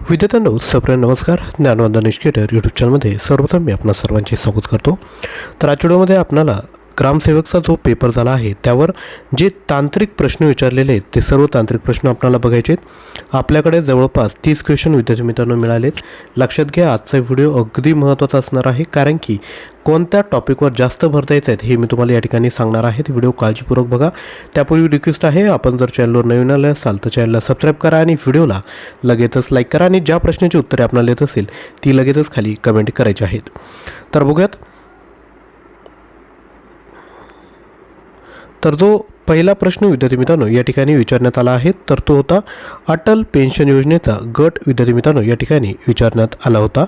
विद्यार्थ्यांना सप्रेम नमस्कार. ज्ञानवंदन निष्केटर यूट्यूब चॅनलमध्ये सर्वप्रथम मी आपणा सर्वांचे स्वागत करतो. तर आजच्या व्हिडिओमध्ये आपणाला ग्रामसेवकचा जो पेपर झाला आहे त्यावर जे तांत्रिक प्रश्न विचारलेले आहेत ते सर्व तांत्रिक प्रश्न आपल्याला बघायचे आहेत. आपल्याकडे जवळपास तीस क्वेश्चन विद्यार्थी मित्रांनो मिळालेत. लक्षात घ्या आजचा व्हिडिओ अगदी महत्त्वाचा असणार आहे कारण की कोणत्या टॉपिकवर जास्त भर द्यायचं आहेत हे मी तुम्हाला या ठिकाणी सांगणार आहे. व्हिडिओ काळजीपूर्वक बघा. त्यापूर्वी रिक्वेस्ट आहे आपण जर चॅनलवर नवीन आले असाल तर चॅनलला सबस्क्राईब करा आणि व्हिडिओला लगेचच लाईक करा. आणि ज्या प्रश्नाची उत्तरे आपल्याला येत असेल ती लगेचच खाली कमेंट करायची आहेत. तर बघूयात तर जो पहिला प्रश्न विद्यार्थी मित्रांनो या ठिकाणी विचारण्यात आला आहे तर तो होता अटल पेन्शन योजनेचा गट विद्यार्थी मित्रांनो या ठिकाणी विचारण्यात आला होता.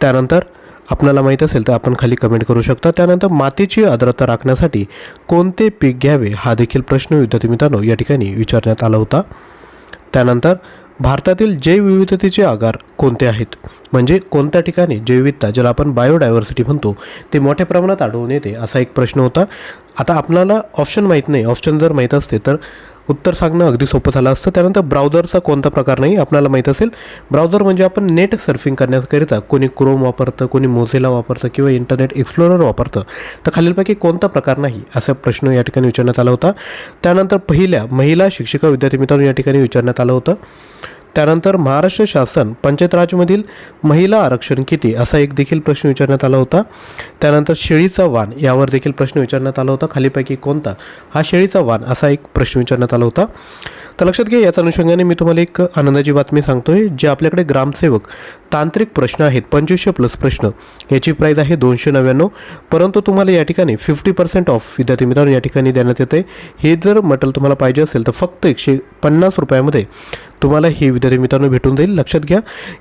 त्यानंतर आपल्याला माहीत असेल तर आपण खाली कमेंट करू शकता. त्यानंतर मातीची आर्द्रता राखण्यासाठी कोणते पीक घ्यावे हा देखील प्रश्न विद्यार्थी मित्रांनो या ठिकाणी विचारण्यात आला होता. त्यानंतर भारतातील जैवविविधतेचे आगार कोणते आहेत? म्हणजे कोणत्या ठिकाणी जैवविविधता ज्याला आपण बायोडायव्हर्सिटी म्हणतो ते मोठ्या प्रमाणात आढळून येते असा एक प्रश्न होता. आता आपल्याला ऑप्शन माहीत नाही. ऑप्शन जर माहीत असते तर उत्तर सांगणं अगदी सोपं झालं असतं. त्यानंतर ब्राउझरचा कोणता प्रकार नाही आपल्याला माहीत असेल. ब्राउझर म्हणजे आपण नेट सर्फिंग करण्याकरिता कोणी क्रोम वापरतं कोणी मोझेला वापरतं किंवा इंटरनेट एक्सप्लोरर वापरतं तर खालीलपैकी कोणता प्रकार नाही असा प्रश्न या ठिकाणी विचारण्यात आला होता. त्यानंतर पहिल्या महिला शिक्षिका विद्यार्थी मित्रांनो या ठिकाणी विचारण्यात आलं होतं. त्यानंतर महाराष्ट्र शासन पंचायत राजमधील महिला आरक्षण किती असा एक देखील प्रश्न विचारण्यात आला होता. त्यानंतर शेळीचा वाण यावर देखील प्रश्न विचारण्यात आला होता. खालीपैकी कोणता? हा शेळीचा वाण असा एक प्रश्न विचारण्यात आला होता. तर लक्षात घ्या याच अनुषंगाने मी तुम्हाला एक आनंदाची बातमी सांगतोय जे आपल्याकडे ग्रामसेवक तांत्रिक प्रश्न आहेत पंचवीसशे प्लस प्रश्न. याची प्राईज आहे दोनशे नव्याण्णव. परंतु तुम्हाला या ठिकाणी फिफ्टी पर्सेंट ऑफ विद्यार्थी मित्रांनो या ठिकाणी देण्यात येते हे जर मटेरियल तुम्हाला पाहिजे असेल तर फक्त एकशे पन्नास रुपयामध्ये तुम्हाला हे विद्यार्थी मित्रांनो भेटून जाईल. लक्षात घ्या.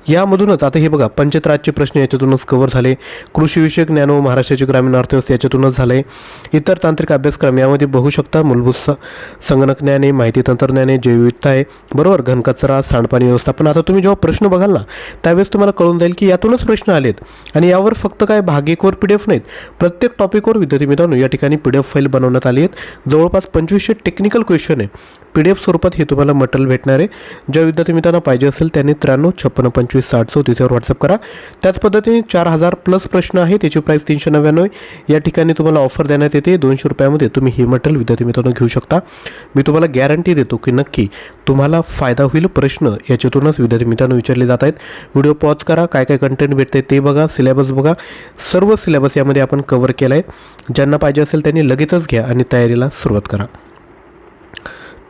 यामधूनच आता हे बघा पंचतराजचे प्रश्न याच्यातूनच कव्हर झाले. कृषीविषयक ज्ञान व महाराष्ट्राची ग्रामीण अर्थव्यवस्था याच्यातूनच झाले. इतर तांत्रिक अभ्यासक्रम यामध्ये बघू शकता. मूलभूत संगणक ज्ञान आहे माहिती तंत्रज्ञान आहे जैवविविधता आहे बरोबर? घनकचरा सांडपाणी व्यवस्थापन. आता तुम्ही जेव्हा प्रश्न बघाल ना त्यावेळेस तुम्हाला कळून जाईल की यातूनच प्रश्न आलेत. आणि यावर फक्त काय भाग एकवर पी डी एफ नाहीत. प्रत्येक टॉपिकवर विद्यार्थी मित्रांनो या ठिकाणी पी डी एफ फाईल बनवण्यात आली आहेत. जवळपास पंचवीसशे टेक्निकल क्वेश्चन आहे. पी डी एफ स्वरूपात हे तुम्हाला मटेरियल भेटणार आहे. ज्या विद्यार्थी मित्रांनो पाहिजे असेल त्यांनी त्र्याण्णव छप्पन्न पंचवीस साठ चौतीसवर व्हॉट्सअप करा. त्याच पद्धतीने चार हजार प्लस प्रश्न आहे त्याची प्राईस तीनशे नव्याण्णव. या ठिकाणी तुम्हाला ऑफर देण्यात येते. दोनशे रुपयामध्ये तुम्ही हे मटेरियल विद्यार्थी मित्रांनो घेऊ शकता. मी तुम्हाला गॅरंटी देतो की नक्की तुम्हाला फायदा होईल प्रश्न याच्यातूनच विद्यार्थी मित्रांनो विचारले जात आहेत. व्हिडिओ पॉज करा. काय काय कंटेंट भेटते ते बघा. सिलेबस बघा. सर्व सिलेबस यामध्ये आपण कव्हर केला आहे ज्यांना पाहिजे असेल त्यांनी लगेचच घ्या आणि तयारीला सुरुवात करा.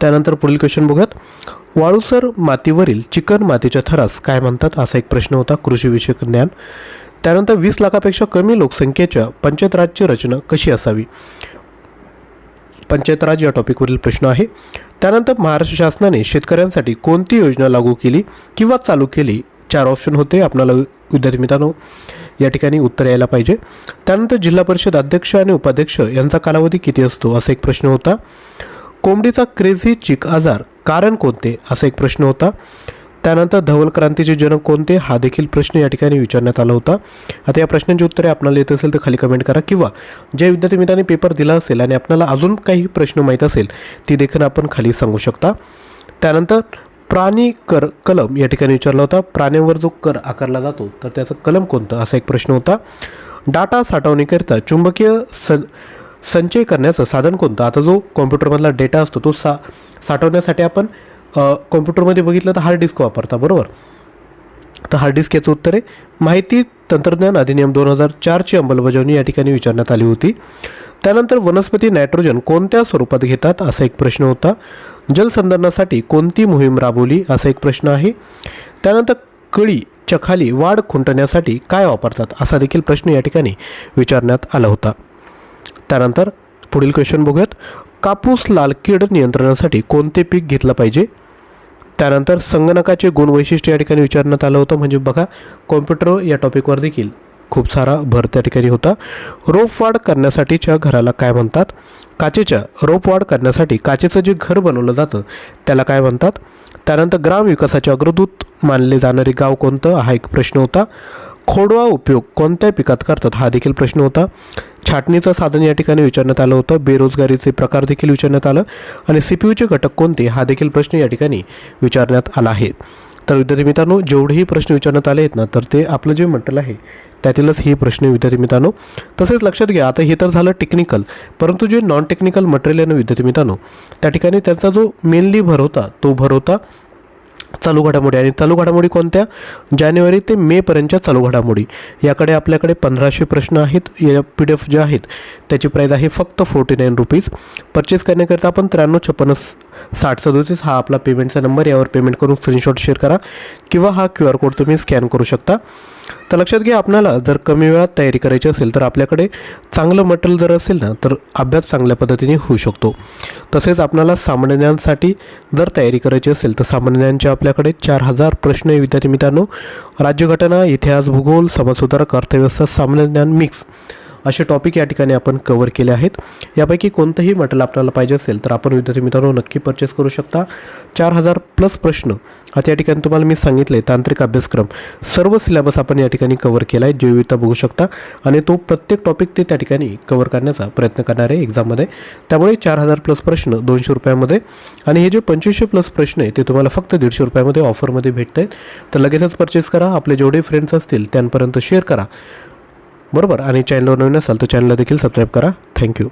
त्यानंतर पुढील क्वेश्चन बघूयात. वाळूसर मातीवरील चिकन मातीच्या थरास काय म्हणतात असा एक प्रश्न होता कृषीविषयक ज्ञान. त्यानंतर वीस लाखापेक्षा कमी लोकसंख्येच्या पंचायत राजची रचना कशी असावी? पंचायत राज या टॉपिकवरील प्रश्न आहे. त्यानंतर महाराष्ट्र शासनाने शेतकऱ्यांसाठी कोणती योजना लागू केली किंवा चालू केली? चार ऑप्शन होते आपणाला विद्यार्थी मित्रांनो या ठिकाणी उत्तर यायला पाहिजे. त्यानंतर जिल्हा परिषद अध्यक्ष आणि उपाध्यक्ष यांचा कालावधी किती असतो असा एक प्रश्न होता. कोंबडीचा क्रेझी चिक आजार कारण कोणते? असा एक प्रश्न होता. त्यानंतर धवल क्रांतीचे जनक कोणते? हा देखील प्रश्न या ठिकाणी विचारण्यात आला होता. आता या प्रश्नांची उत्तरे आपल्याला येत असेल तर खाली कमेंट करा किंवा ज्या विद्यार्थी मित्रांनी पेपर दिला असेल आणि आपल्याला अजून काही प्रश्न माहीत असेल ती देखील आपण खाली सांगू शकता. त्यानंतर प्राणी कर कलम या ठिकाणी विचारला होता. प्राण्यांवर जो कर आकारला जातो तर त्याचं कलम कोणतं? असा एक प्रश्न होता. डाटा साठवणीकरिता चुंबकीय स संचय करण्याचं साधन कोणतं? आता जो कॉम्प्युटरमधला डेटा असतो तो सा साठवण्यासाठी आपण कॉम्प्युटरमध्ये बघितलं तर हार्ड डिस्क वापरता बरोबर? तर हार्ड डिस्क याचं उत्तर आहे माहिती तंत्रज्ञान अधिनियम दोन हजार चारची अंमलबजावणी या ठिकाणी विचारण्यात आली होती. त्यानंतर वनस्पती नायट्रोजन कोणत्या स्वरूपात घेतात असा एक प्रश्न होता. जलसंधारणासाठी कोणती मोहीम राबवली असा एक प्रश्न आहे. त्यानंतर कळी खाली वाढ खुंटण्यासाठी काय वापरतात असा देखील प्रश्न या ठिकाणी विचारण्यात आला होता. त्यानंतर पुढील क्वेश्चन बघूयात. कापूस लाल कीड नियंत्रणासाठी कोणते पीक घेतलं पाहिजे? त्यानंतर संगणकाचे गुणवैशिष्ट्य या ठिकाणी विचारण्यात आलं होतं. म्हणजे बघा कॉम्प्युटर या टॉपिकवर देखील खूप सारा भर त्या ठिकाणी होता. रोपवाढ करण्यासाठीच्या घराला काय म्हणतात? काचेच्या रोपवाढ करण्यासाठी काचेचं जे घर बनवलं जातं त्याला काय म्हणतात? त्यानंतर ग्राम विकासाचे अग्रदूत मानले जाणारे गाव कोणतं? हा एक प्रश्न होता. खोडवा उपयोग कोणत्या पिकात करतात? हा देखील प्रश्न होता. छाटणीचं साधन या ठिकाणी विचारण्यात आलं होतं. बेरोजगारीचे प्रकार देखील विचारण्यात आलं. आणि सी पी यूचे घटक कोणते? हा देखील प्रश्न या ठिकाणी विचारण्यात आला आहे. तर विद्यार्थी मित्रांनो जेवढेही प्रश्न विचारण्यात आले आहेत ना तर ते आपलं जे म्हटलं आहे त्यातीलच हे प्रश्न विद्यार्थी मित्रांनो. तसेच लक्षात घ्या आता हे तर झालं टेक्निकल परंतु जे नॉन टेक्निकल मटेरियल आहे ना विद्यार्थी मित्रांनो त्या ठिकाणी त्याचा जो मेनली भर होता तो भर होता चालू घडामोडी. आणि चालू घडामोडी कोणत्या? जानेवारी ते मेपर्यंतच्या चालू घडामोडी. याकडे आपल्याकडे पंधराशे प्रश्न आहेत. या पी डी एफ जे आहेत त्याची प्राईज आहे फक्त फोर्टी नाईन रुपीज परचेस करण्याकरिता आपण त्र्याण्णव छप्पन्न साठ सदोतीस हा आपला पेमेंटचा नंबर यावर पेमेंट करून स्क्रीनशॉट शेअर करा. किंवा हा क्यू आर कोड तुम्ही स्कॅन करू शकता. तर लक्षात घ्या आपल्याला जर कमी वेळात तयारी करायची असेल तर आपल्याकडे चांगलं मटेरियल जर असेल ना तर अभ्यास चांगल्या पद्धतीने होऊ शकतो. तसेच आपल्याला सामान्य ज्ञानसाठी जर तयारी करायची असेल तर सामान्य ज्ञानचे आपल्याकडे चार हजार प्रश्न आहे विद्यार्थी मित्रांनो. राज्यघटना इतिहास भूगोल समाजसुधारक अर्थव्यवस्था सामान्य ज्ञान मिक्स. असे टॉपिक या ठिकाणी आपण कव्हर केले आहेत. यापैकी कोणतंही मटेरियल आपल्याला पाहिजे असेल तर आपण विद्यार्थी मित्रांनो नक्की परचेस करू शकता. चार हजार प्लस प्रश्न. आता या ठिकाणी तुम्हाला मी सांगितले तांत्रिक अभ्यासक्रम. सर्व सिलेबस आपण या ठिकाणी कव्हर केला आहे जैविकता बघू शकता. आणि तो प्रत्येक टॉपिक ते त्या ठिकाणी कव्हर करण्याचा प्रयत्न करणार आहे एक्झाममध्ये त्यामुळे चार हजार प्लस प्रश्न दोनशे रुपयामध्ये. आणि हे जे पंचवीसशे प्लस प्रश्न आहे ते तुम्हाला फक्त दीडशे रुपयामध्ये ऑफरमध्ये भेटत आहेत तर लगेचच परचेस करा. आपले जेवढे फ्रेंड्स असतील त्यांपर्यंत शेअर करा. बरोबर. आणि चॅनलवर नवीन असाल तर चॅनलला देखील सबस्क्राईब करा. थँक्यू